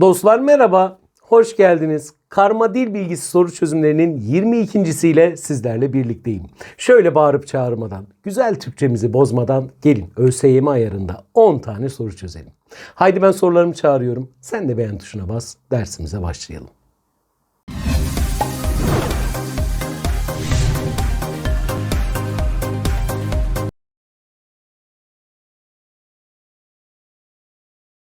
Dostlar merhaba, hoş geldiniz. Karma dil bilgisi soru çözümlerinin 22.siyle sizlerle birlikteyim. Şöyle bağırıp çağırmadan, güzel Türkçemizi bozmadan gelin ÖSYM ayarında 10 tane soru çözelim. Haydi ben sorularımı çağırıyorum. Sen de beğen tuşuna bas, dersimize başlayalım.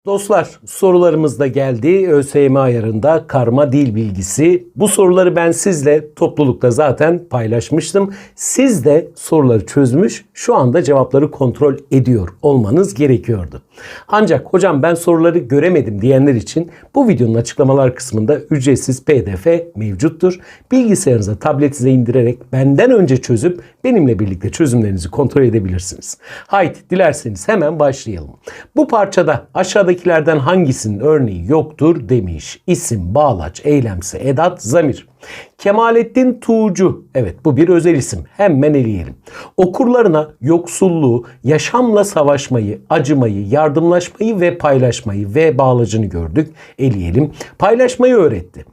Dostlar sorularımız da geldi. ÖSYM ayarında karma dil bilgisi. Bu soruları ben sizle toplulukta zaten paylaşmıştım. Siz de soruları çözmüş, şu anda cevapları kontrol ediyor olmanız gerekiyordu. Ancak hocam ben soruları göremedim diyenler için bu videonun açıklamalar kısmında ücretsiz pdf mevcuttur. Bilgisayarınıza, tabletinize indirerek benden önce çözüp benimle birlikte çözümlerinizi kontrol edebilirsiniz. Haydi dilerseniz hemen başlayalım. Bu parçada aşağıdakilerden hangisinin örneği yoktur demiş. İsim, bağlaç, eylemsi, edat, zamir. Kemalettin Tuğcu. Evet bu bir özel isim. Hemen eleyelim. Okurlarına yoksulluğu, yaşamla savaşmayı, acımayı, yardımlaşmayı ve paylaşmayı ve bağlacını gördük. Eleyelim. Paylaşmayı öğretti.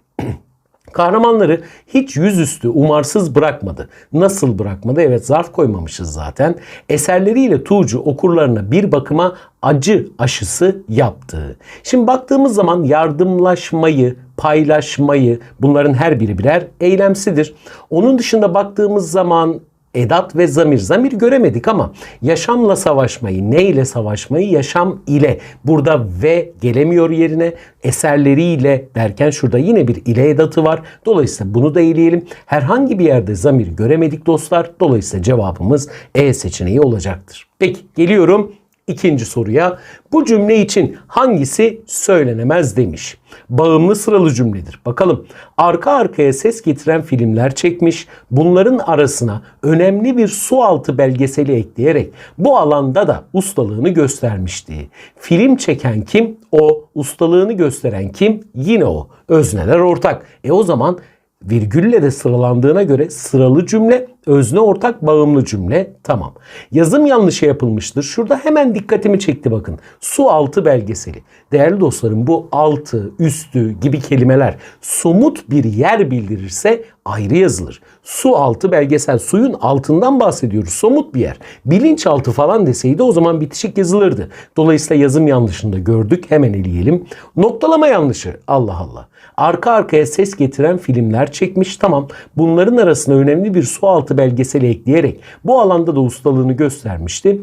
Kahramanları hiç yüzüstü umarsız bırakmadı. Nasıl bırakmadı? Evet zarf koymamışız zaten. Eserleriyle Tuğcu okurlarına bir bakıma acı aşısı yaptı. Şimdi baktığımız zaman yardımlaşmayı, paylaşmayı bunların her biri birer eylemsidir. Onun dışında baktığımız zaman edat ve zamir. Zamir göremedik ama yaşamla savaşmayı, ne ile savaşmayı? Yaşam ile. Burada ve gelemiyor yerine eserleriyle derken şurada yine bir ile edatı var. Dolayısıyla bunu da eleyelim. Herhangi bir yerde zamir göremedik dostlar. Dolayısıyla cevabımız E seçeneği olacaktır. Peki geliyorum İkinci soruya bu cümle için hangisi söylenemez demiş. Bağımlı sıralı cümledir. Bakalım arka arkaya ses getiren filmler çekmiş. Bunların arasına önemli bir su altı belgeseli ekleyerek bu alanda da ustalığını göstermişti. Film çeken kim? O. Ustalığını gösteren kim? Yine o. Özneler ortak. E o zaman virgülle de sıralandığına göre sıralı cümle, özne ortak bağımlı cümle tamam. Yazım yanlışı yapılmıştır. Şurada hemen dikkatimi çekti bakın. Su altı belgeseli. Değerli dostlarım bu altı, üstü gibi kelimeler somut bir yer bildirirse ayrı yazılır. Su altı belgesel suyun altından bahsediyoruz. Somut bir yer. Bilinçaltı falan deseydi o zaman bitişik yazılırdı. Dolayısıyla yazım yanlışını da gördük. Hemen eleyelim. Noktalama yanlışı. Allah Allah. Arka arkaya ses getiren filmler çekmiş. Tamam. Bunların arasına önemli bir su altı belgeseli ekleyerek bu alanda da ustalığını göstermişti.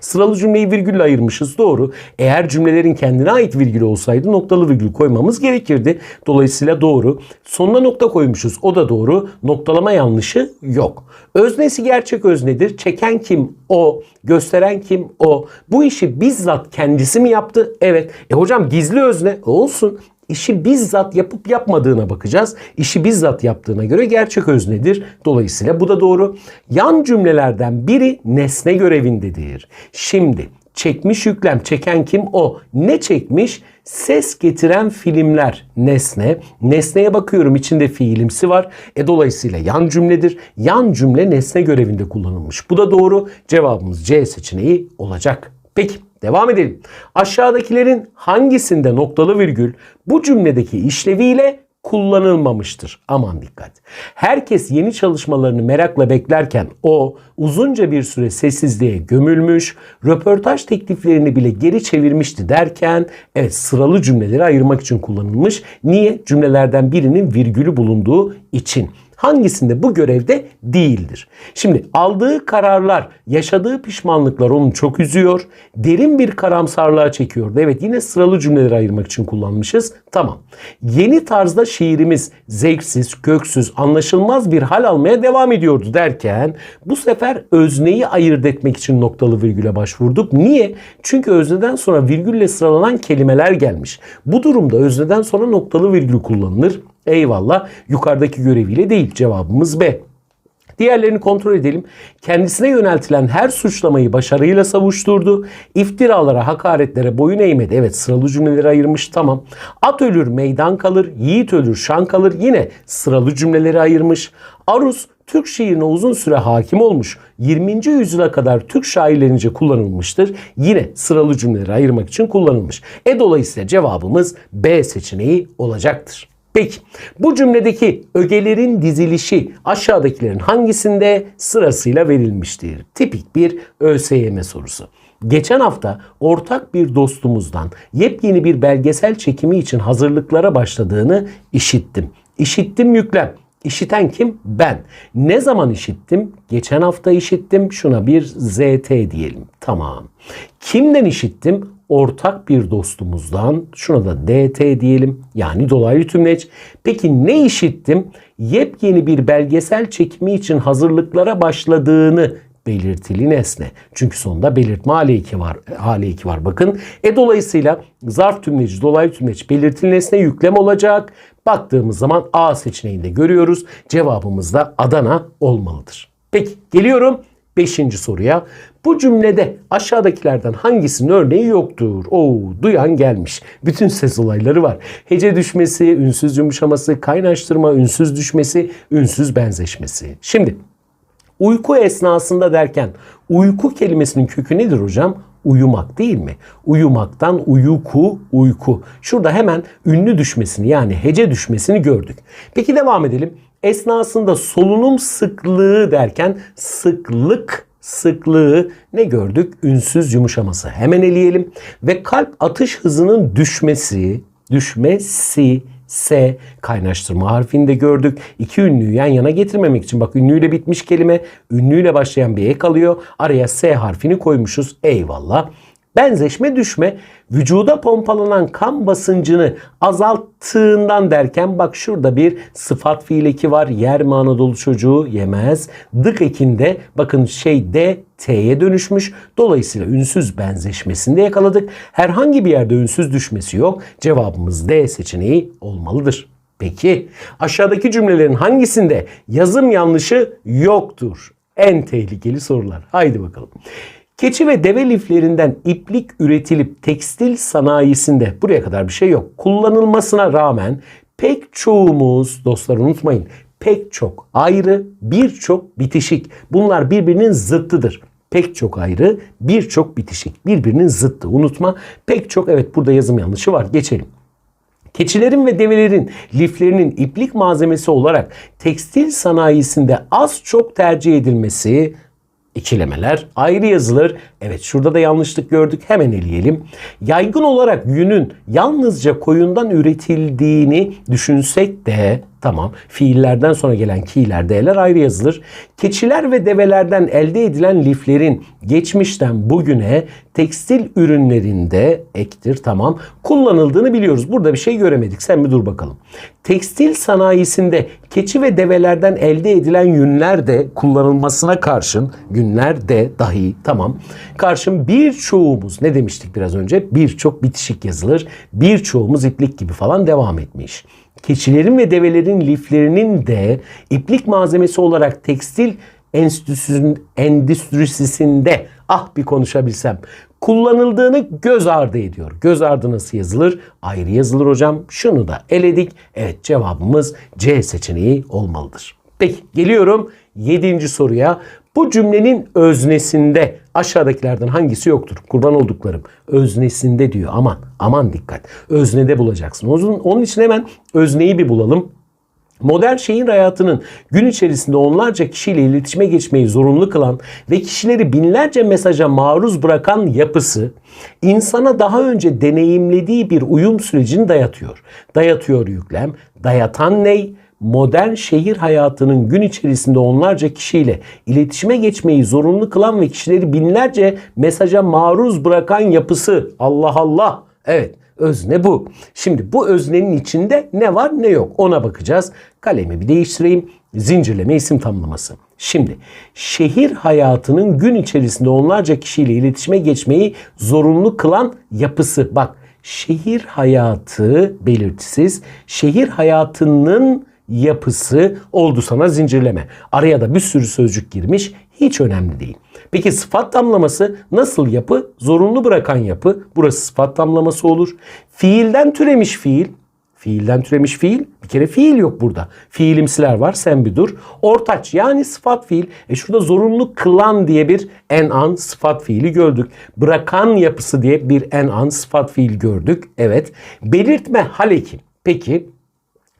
Sıralı cümleyi virgülle ayırmışız doğru. Eğer cümlelerin kendine ait virgül olsaydı noktalı virgül koymamız gerekirdi. Dolayısıyla doğru. Sonuna nokta koymuşuz o da doğru. Noktalama yanlışı yok. Öznesi gerçek öznedir. Çeken kim? O. Gösteren kim? O. Bu işi bizzat kendisi mi yaptı? Evet. E hocam gizli özne olsun işi bizzat yapıp yapmadığına bakacağız. İşi bizzat yaptığına göre gerçek öznedir. Dolayısıyla bu da doğru. Yan cümlelerden biri nesne görevindedir. Şimdi çekmiş yüklem çeken kim? O. Ne çekmiş? Ses getiren filmler. Nesne. Nesneye bakıyorum içinde fiilimsi var. E dolayısıyla yan cümledir. Yan cümle nesne görevinde kullanılmış. Bu da doğru. Cevabımız C seçeneği olacak. Peki Devam edelim. Aşağıdakilerin hangisinde noktalı virgül bu cümledeki işleviyle kullanılmamıştır. Aman dikkat. Herkes yeni çalışmalarını merakla beklerken o uzunca bir süre sessizliğe gömülmüş, röportaj tekliflerini bile geri çevirmişti derken evet sıralı cümleleri ayırmak için kullanılmış. Niye? Cümlelerden birinin virgülü bulunduğu için hangisinde bu görevde değildir. Şimdi aldığı kararlar, yaşadığı pişmanlıklar onu çok üzüyor. Derin bir karamsarlığa çekiyordu. Evet yine sıralı cümleleri ayırmak için kullanmışız. Tamam. Yeni tarzda şiirimiz zevksiz, köksüz, anlaşılmaz bir hal almaya devam ediyordu derken bu sefer özneyi ayırt etmek için noktalı virgüle başvurduk. Niye? Çünkü özneden sonra virgülle sıralanan kelimeler gelmiş. Bu durumda özneden sonra noktalı virgül kullanılır. Eyvallah yukarıdaki göreviyle değil cevabımız B. Diğerlerini kontrol edelim. Kendisine yöneltilen her suçlamayı başarıyla savuşturdu. İftiralara, hakaretlere boyun eğmedi. Evet sıralı cümleleri ayırmış tamam. At ölür meydan kalır, yiğit ölür şan kalır. Yine sıralı cümleleri ayırmış. Arus Türk şiirine uzun süre hakim olmuş. 20. yüzyıla kadar Türk şairlerince kullanılmıştır. Yine sıralı cümleleri ayırmak için kullanılmış. E dolayısıyla cevabımız B seçeneği olacaktır. Peki bu cümledeki ögelerin dizilişi aşağıdakilerin hangisinde sırasıyla verilmiştir? Tipik bir ÖSYM sorusu. Geçen hafta ortak bir dostumuzdan yepyeni bir belgesel çekimi için hazırlıklara başladığını işittim. İşittim yüklem. İşiten kim? Ben. Ne zaman işittim? Geçen hafta işittim. Şuna bir ZT diyelim. Tamam. Kimden işittim? Ortak bir dostumuzdan. Şuna da DT diyelim. Yani dolaylı tümleç. Peki ne işittim? Yepyeni bir belgesel çekimi için hazırlıklara başladığını belirtili nesne. Çünkü sonunda belirtme hali 2 var. Hali 2 var. Bakın. E dolayısıyla zarf tümleci, dolaylı tümleç belirtili nesne yüklem olacak. Baktığımız zaman A seçeneğinde görüyoruz. Cevabımız da Adana olmalıdır. Peki geliyorum 5. soruya. Bu cümlede aşağıdakilerden hangisinin örneği yoktur? Oo, duyan gelmiş. Bütün ses olayları var. Hece düşmesi, ünsüz yumuşaması, kaynaştırma, ünsüz düşmesi, ünsüz benzeşmesi. Şimdi Uyku esnasında derken uyku kelimesinin kökü nedir hocam? Uyumak değil mi? Uyumaktan uyku, uyku. Şurada hemen ünlü düşmesini yani hece düşmesini gördük. Peki devam edelim. Esnasında solunum sıklığı derken sıklık sıklığı ne gördük? Ünsüz yumuşaması. Hemen eleyelim. Ve kalp atış hızının düşmesi, düşmesi S kaynaştırma harfini de gördük. İki ünlüyü yan yana getirmemek için bak ünlüyle bitmiş kelime ünlüyle başlayan bir ek alıyor. Araya S harfini koymuşuz. Eyvallah. Benzeşme düşme vücuda pompalanan kan basıncını azalttığından derken bak şurada bir sıfat fiil eki var. Yer mi Anadolu çocuğu yemez. Dık ekinde bakın şey D T'ye dönüşmüş. Dolayısıyla ünsüz benzeşmesinde yakaladık. Herhangi bir yerde ünsüz düşmesi yok. Cevabımız D seçeneği olmalıdır. Peki aşağıdaki cümlelerin hangisinde yazım yanlışı yoktur? En tehlikeli sorular. Haydi bakalım. Keçi ve deve liflerinden iplik üretilip tekstil sanayisinde buraya kadar bir şey yok. Kullanılmasına rağmen pek çoğumuz dostlar unutmayın pek çok ayrı birçok bitişik. Bunlar birbirinin zıttıdır. Pek çok ayrı birçok bitişik. Birbirinin zıttı. Unutma pek çok evet burada yazım yanlışı var. Geçelim. Keçilerin ve develerin liflerinin iplik malzemesi olarak tekstil sanayisinde az çok tercih edilmesi ikilemeler ayrı yazılır. Evet şurada da yanlışlık gördük. Hemen eleyelim. Yaygın olarak yünün yalnızca koyundan üretildiğini düşünsek de tamam fiillerden sonra gelen ki'ler d'ler ayrı yazılır. Keçiler ve develerden elde edilen liflerin geçmişten bugüne tekstil ürünlerinde ektir tamam kullanıldığını biliyoruz. Burada bir şey göremedik. Sen bir dur bakalım. Tekstil sanayisinde keçi ve develerden elde edilen yünler de kullanılmasına karşın günler de dahi tamam karşın birçoğumuz ne demiştik biraz önce birçok bitişik yazılır. Birçoğumuz iplik gibi falan devam etmiş. Keçilerin ve develerin liflerinin de iplik malzemesi olarak tekstil endüstrisinde ah bir konuşabilsem kullanıldığını göz ardı ediyor. Göz ardı nasıl yazılır? Ayrı yazılır hocam. Şunu da eledik. Evet cevabımız C seçeneği olmalıdır. Peki geliyorum 7. soruya. Bu cümlenin öznesinde aşağıdakilerden hangisi yoktur? Kurban olduklarım. Öznesinde diyor. Aman aman dikkat. Öznede bulacaksın. Onun için hemen özneyi bir bulalım. Modern şehir hayatının gün içerisinde onlarca kişiyle iletişime geçmeyi zorunlu kılan ve kişileri binlerce mesaja maruz bırakan yapısı insana daha önce deneyimlediği bir uyum sürecini dayatıyor. Dayatıyor yüklem. Dayatan ney? Modern şehir hayatının gün içerisinde onlarca kişiyle iletişime geçmeyi zorunlu kılan ve kişileri binlerce mesaja maruz bırakan yapısı. Allah Allah. Evet özne bu. Şimdi bu öznenin içinde ne var ne yok ona bakacağız. Kalemi bir değiştireyim. Zincirleme isim tamlaması. Şimdi şehir hayatının gün içerisinde onlarca kişiyle iletişime geçmeyi zorunlu kılan yapısı. Bak şehir hayatı belirtisiz. Şehir hayatının yapısı oldu sana zincirleme. Araya da bir sürü sözcük girmiş. Hiç önemli değil. Peki sıfat tamlaması nasıl yapı? Zorunlu bırakan yapı. Burası sıfat tamlaması olur. Fiilden türemiş fiil. Fiilden türemiş fiil. Bir kere fiil yok burada. Fiilimsiler var. Sen bir dur. Ortaç yani sıfat fiil. E şurada zorunlu kılan diye bir en an sıfat fiili gördük. Bırakan yapısı diye bir en an sıfat fiil gördük. Evet. Belirtme hal eki. Peki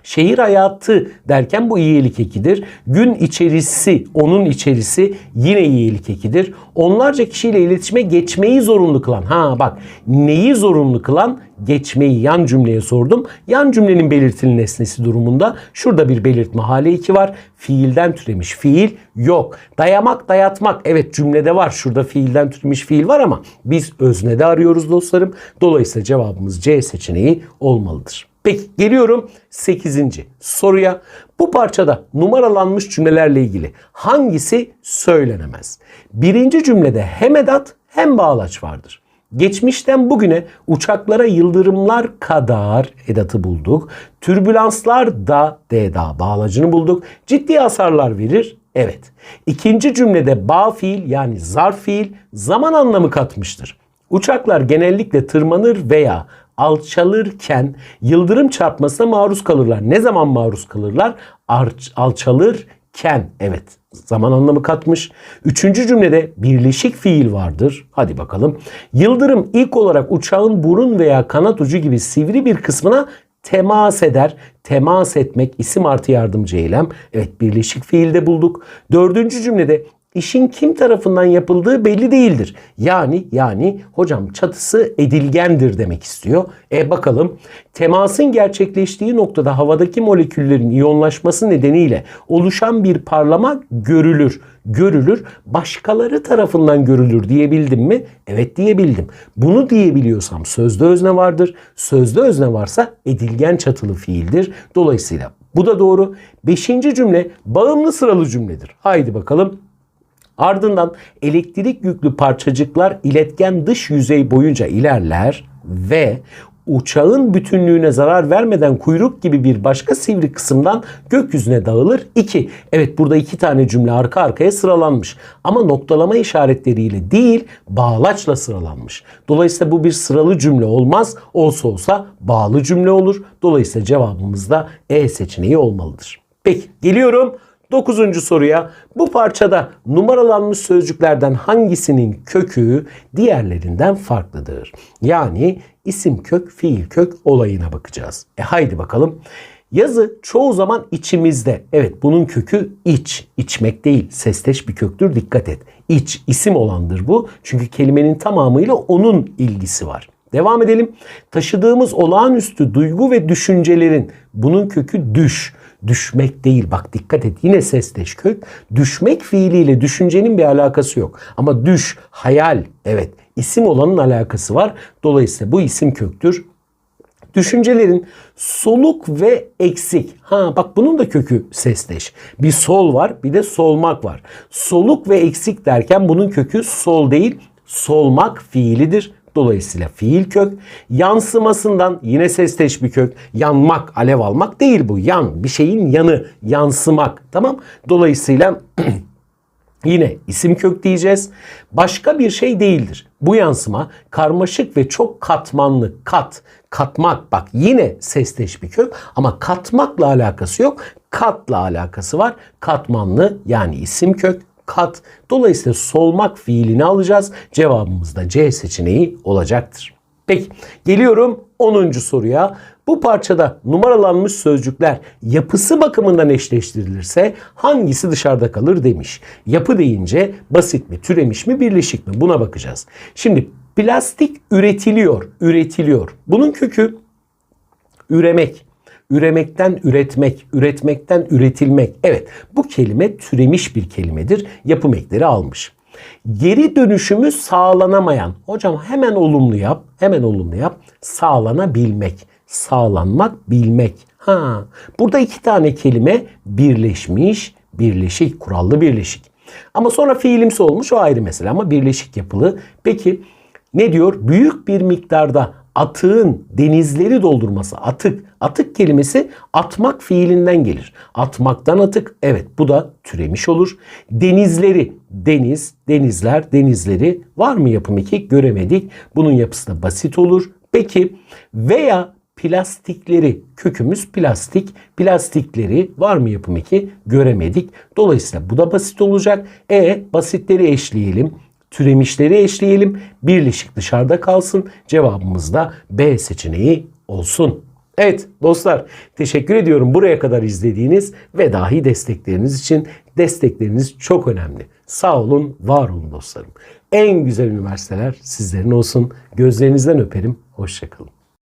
Şehir hayatı derken bu iyilik ekidir. Gün içerisi, onun içerisi yine iyilik ekidir. Onlarca kişiyle iletişime geçmeyi zorunlu kılan. Ha bak neyi zorunlu kılan? Geçmeyi yan cümleye sordum. Yan cümlenin belirtili nesnesi durumunda şurada bir belirtme hali iki var. Fiilden türemiş fiil yok. Dayamak, dayatmak evet cümlede var. Şurada fiilden türemiş fiil var ama biz öznede arıyoruz dostlarım. Dolayısıyla cevabımız C seçeneği olmalıdır. Peki geliyorum 8. soruya. Bu parçada numaralanmış cümlelerle ilgili hangisi söylenemez? Birinci cümlede hem edat hem bağlaç vardır. Geçmişten bugüne uçaklara yıldırımlar kadar edatı bulduk. Türbülanslar da D'da bağlacını bulduk. Ciddi hasarlar verir. Evet. İkinci cümlede bağ fiil yani zarf fiil zaman anlamı katmıştır. Uçaklar genellikle tırmanır veya alçalırken yıldırım çarpmasına maruz kalırlar. Ne zaman maruz kalırlar? Arç, alçalırken. Evet zaman anlamı katmış. Üçüncü cümlede birleşik fiil vardır. Hadi bakalım. Yıldırım ilk olarak uçağın burun veya kanat ucu gibi sivri bir kısmına temas eder. Temas etmek isim artı yardımcı eylem. Evet birleşik fiilde bulduk. Dördüncü cümlede işin kim tarafından yapıldığı belli değildir. Yani yani hocam çatısı edilgendir demek istiyor. E bakalım temasın gerçekleştiği noktada havadaki moleküllerin iyonlaşması nedeniyle oluşan bir parlama görülür. Görülür. Başkaları tarafından görülür diyebildim mi? Evet diyebildim. Bunu diyebiliyorsam sözde özne vardır. Sözde özne varsa edilgen çatılı fiildir. Dolayısıyla bu da doğru. Beşinci cümle bağımlı sıralı cümledir. Haydi bakalım. Ardından elektrik yüklü parçacıklar iletken dış yüzey boyunca ilerler ve uçağın bütünlüğüne zarar vermeden kuyruk gibi bir başka sivri kısımdan gökyüzüne dağılır. 2. Evet burada iki tane cümle arka arkaya sıralanmış. Ama noktalama işaretleriyle değil bağlaçla sıralanmış. Dolayısıyla bu bir sıralı cümle olmaz. Olsa olsa bağlı cümle olur. Dolayısıyla cevabımız da E seçeneği olmalıdır. Peki geliyorum Dokuzuncu soruya bu parçada numaralanmış sözcüklerden hangisinin kökü diğerlerinden farklıdır? Yani isim kök, fiil kök olayına bakacağız. E haydi bakalım. Yazı çoğu zaman içimizde. Evet bunun kökü iç. İçmek değil. Sesteş bir köktür. Dikkat et. İç isim olandır bu. Çünkü kelimenin tamamıyla onun ilgisi var. Devam edelim. Taşıdığımız olağanüstü duygu ve düşüncelerin bunun kökü düş düşmek değil. Bak dikkat et yine sesteş kök. Düşmek fiiliyle düşüncenin bir alakası yok. Ama düş, hayal evet isim olanın alakası var. Dolayısıyla bu isim köktür. Düşüncelerin soluk ve eksik. Ha bak bunun da kökü sesleş. Bir sol var bir de solmak var. Soluk ve eksik derken bunun kökü sol değil solmak fiilidir. Dolayısıyla fiil kök yansımasından yine sesteş bir kök yanmak, alev almak değil bu. Yan bir şeyin yanı, yansımak. Tamam? Dolayısıyla Yine isim kök diyeceğiz. Başka bir şey değildir. Bu yansıma karmaşık ve çok katmanlı kat, katmak bak yine sesteş bir kök ama katmakla alakası yok. Katla alakası var. Katmanlı yani isim kök kat. Dolayısıyla solmak fiilini alacağız. Cevabımız da C seçeneği olacaktır. Peki geliyorum 10. soruya. Bu parçada numaralanmış sözcükler yapısı bakımından eşleştirilirse hangisi dışarıda kalır demiş. Yapı deyince basit mi, türemiş mi, birleşik mi buna bakacağız. Şimdi plastik üretiliyor, üretiliyor. Bunun kökü üremek. Üremekten üretmek, üretmekten üretilmek. Evet bu kelime türemiş bir kelimedir. Yapım ekleri almış. Geri dönüşümü sağlanamayan. Hocam hemen olumlu yap. Hemen olumlu yap. Sağlanabilmek. Sağlanmak, bilmek. Ha, burada iki tane kelime birleşmiş, birleşik, kurallı birleşik. Ama sonra fiilimsi olmuş o ayrı mesele ama birleşik yapılı. Peki ne diyor? Büyük bir miktarda atığın denizleri doldurması atık. Atık kelimesi atmak fiilinden gelir. Atmaktan atık. Evet bu da türemiş olur. Denizleri deniz, denizler, denizleri var mı yapım iki? Göremedik. Bunun yapısı da basit olur. Peki veya plastikleri, kökümüz plastik, plastikleri var mı yapım 2? Göremedik. Dolayısıyla bu da basit olacak. E basitleri eşleyelim. Türemişleri eşleyelim. Birleşik dışarıda kalsın. Cevabımız da B seçeneği olsun. Evet dostlar teşekkür ediyorum buraya kadar izlediğiniz ve dahi destekleriniz için. Destekleriniz çok önemli. Sağ olun, var olun dostlarım. En güzel üniversiteler sizlerin olsun. Gözlerinizden öperim. Hoşçakalın.